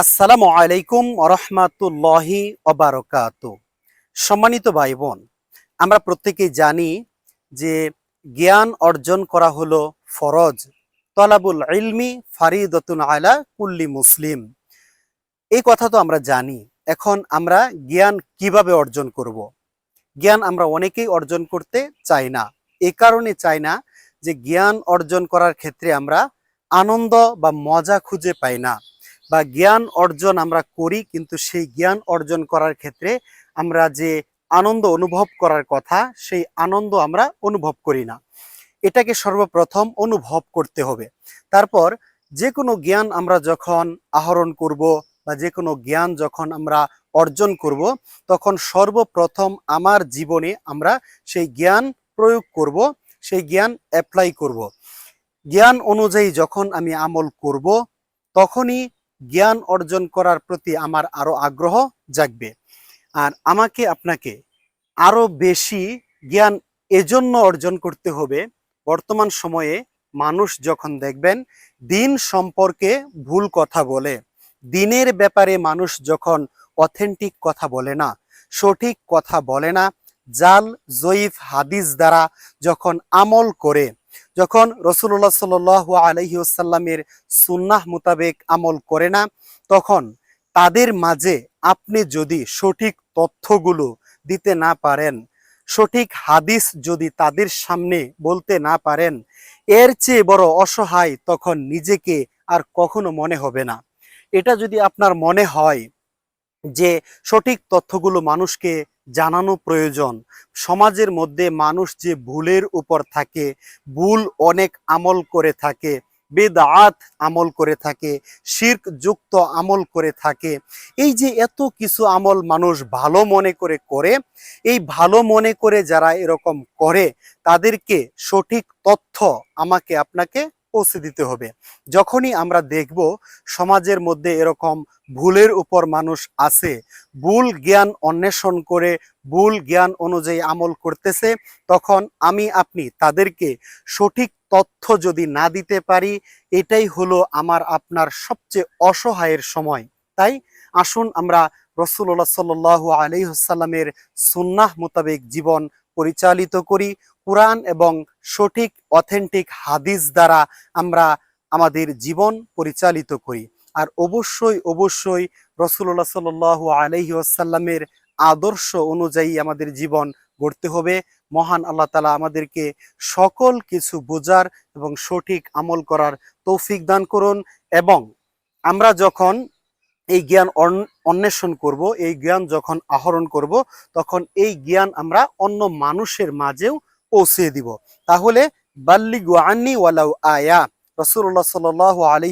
আসসালামু আলাইকুম রহমাতুল্লাহি অবারকাত সম্মানিত ভাই বোন আমরা প্রত্যেকেই জানি যে জ্ঞান অর্জন করা হলো ফরজ। তলাবুল ইলমি ফারিদতুন আলা কুল্লি মুসলিম। এই কথা তো আমরা জানি। এখন আমরা জ্ঞান কীভাবে অর্জন করব। জ্ঞান আমরা অনেকেই অর্জন করতে চাই না। এ কারণে চাই না যে জ্ঞান অর্জন করার ক্ষেত্রে আমরা আনন্দ বা মজা খুঁজে পাই না। বা জ্ঞান অর্জন আমরা করি, কিন্তু সেই জ্ঞান অর্জন করার ক্ষেত্রে আমরা যে আনন্দ অনুভব করার কথা, সেই আনন্দ আমরা অনুভব করি না। এটাকে সর্বপ্রথম অনুভব করতে হবে। তারপর যে কোনো জ্ঞান আমরা যখন আহরণ করব বা যে কোনো জ্ঞান যখন আমরা অর্জন করব, তখন সর্বপ্রথম আমার জীবনে আমরা সেই জ্ঞান প্রয়োগ করব, সেই জ্ঞান অ্যাপ্লাই করব। জ্ঞান অনুযায়ী যখন আমি আমল করব, তখনই জ্ঞান অর্জন করার প্রতি আমার আরও আগ্রহ জাগবে। আর আমাকে আপনাকে আরও বেশি জ্ঞান এজন্য অর্জন করতে হবে। বর্তমান সময়ে মানুষ যখন দেখবেন দিন সম্পর্কে ভুল কথা বলে, দিনের ব্যাপারে মানুষ যখন অথেন্টিক কথা বলে না, সঠিক কথা বলে না, জাল, জয়ীফ, হাদিস দ্বারা যখন আমল করে যখন রসুল্লাহ সাল আলহিউসাল্লামের সুন্নাহ মোতাবেক আমল করে না, তখন তাদের মাঝে আপনি যদি সঠিক তথ্যগুলো দিতে না পারেন, সঠিক হাদিস যদি তাদের সামনে বলতে না পারেন, এর চেয়ে বড় অসহায় তখন নিজেকে আর কখনো মনে হবে না। এটা যদি আপনার মনে হয় যে সঠিক তথ্যগুলো মানুষকে জানানো প্রয়োজন। সমাজের মধ্যে মানুষ যে ভুলের উপর থাকে, ভুল অনেক আমল করে থাকে, বেদাত আমল করে থাকে, শির্ক যুক্ত আমল করে থাকে, এই যে এত কিছু আমল মানুষ ভালো মনে করে করে, এই ভালো মনে করে যারা এরকম করে, তাদেরকে সঠিক তথ্য আমাকে আপনাকে পৌঁছে দিতে হবে। যখনই আমরা দেখব সমাজের মধ্যে এরকম ভুলের উপর মানুষ আছে, ভুল জ্ঞান অন্বেষণ করে, ভুল জ্ঞান অনুযায়ী আমল করতেছে, তখন আমি, আপনি তাদেরকে সঠিক তথ্য যদি না দিতে পারি, এটাই হলো আমার আপনার সবচেয়ে অসহায়ের সময়। তাই আসুন আমরা রসুল্লাহ সাল আলহিহসাল্লামের সুন্নাহ মোতাবেক জীবন পরিচালিত করি। কোরআন এবং সঠিক, অথেন্টিক হাদিস দ্বারা আমরা আমাদের জীবন পরিচালিত করি। আর অবশ্যই অবশ্যই রসুল্লাহ সাল আলহি আসাল্লামের আদর্শ অনুযায়ী আমাদের জীবন গড়তে হবে। মহান আল্লাহ তালা আমাদেরকে সকল কিছু বোঝার এবং সঠিক আমল করার তৌফিক দান করুন এবং আমরা যখন এই জ্ঞান অন্বেষণ করব, এই জ্ঞান যখন আহরণ করব, তখন এই জ্ঞান আমরা অন্য মানুষের মাঝেও পৌঁছে দিব। তাহলে বাল্লি গুয়ানি ওয়ালাউ আয়া। রসুল্লাহ সাল আলী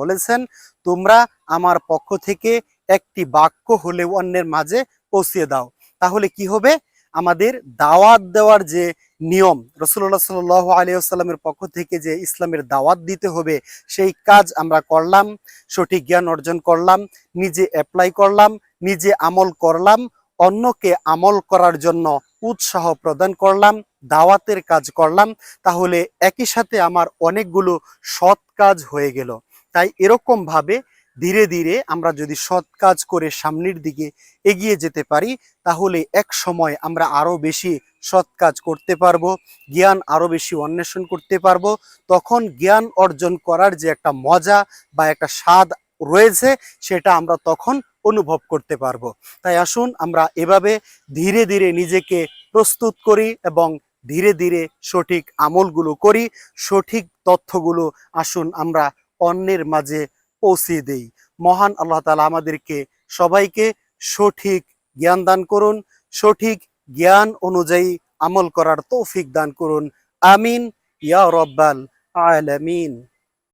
বলেছেন, তোমরা আমার পক্ষ থেকে একটি বাক্য হলেও অন্যের মাঝে পৌঁছিয়ে দাও। তাহলে কি হবে? আমাদের দাওয়াত দেওয়ার যে নিয়ম রসুল্লাহ সাল আলী আসাল্লামের পক্ষ থেকে যে ইসলামের দাওয়াত দিতে হবে, সেই কাজ আমরা করলাম, সঠিক জ্ঞান অর্জন করলাম, নিজে অ্যাপ্লাই করলাম, নিজে আমল করলাম, অন্যকে আমল করার জন্য উৎসাহ প্রদান করলাম দাওয়াতের কাজ করলাম, তাহলে একই সাথে আমার অনেকগুলো সৎ কাজ হয়ে গেল। তাই এরকম ভাবে ধীরে ধীরে আমরা যদি সৎ কাজ করে সামনের দিকে এগিয়ে যেতে পারি, তাহলে এক সময় আমরা আরও বেশি সৎ কাজ করতে পারব, জ্ঞান আরও বেশি অন্বেষণ করতে পারব, তখন জ্ঞান অর্জন করার যে একটা মজা বা একটা স্বাদ রয়েছে, সেটা আমরা তখন অনুভব করতে পারব। তাই আসুন আমরা এভাবে ধীরে ধীরে নিজেকে প্রস্তুত করি এবং ধীরে ধীরে সঠিক আমলগুলো করি, সঠিক তথ্যগুলো আসুন আমরা অন্যের মাঝে পৌঁছে দেই। মহান আল্লাহ তালা আমাদেরকে সবাইকে সঠিক জ্ঞান দান করুন, সঠিক জ্ঞান অনুযায়ী আমল করার তৌফিক দান করুন। আমিন, ইয়া রব্বাল আলামিন।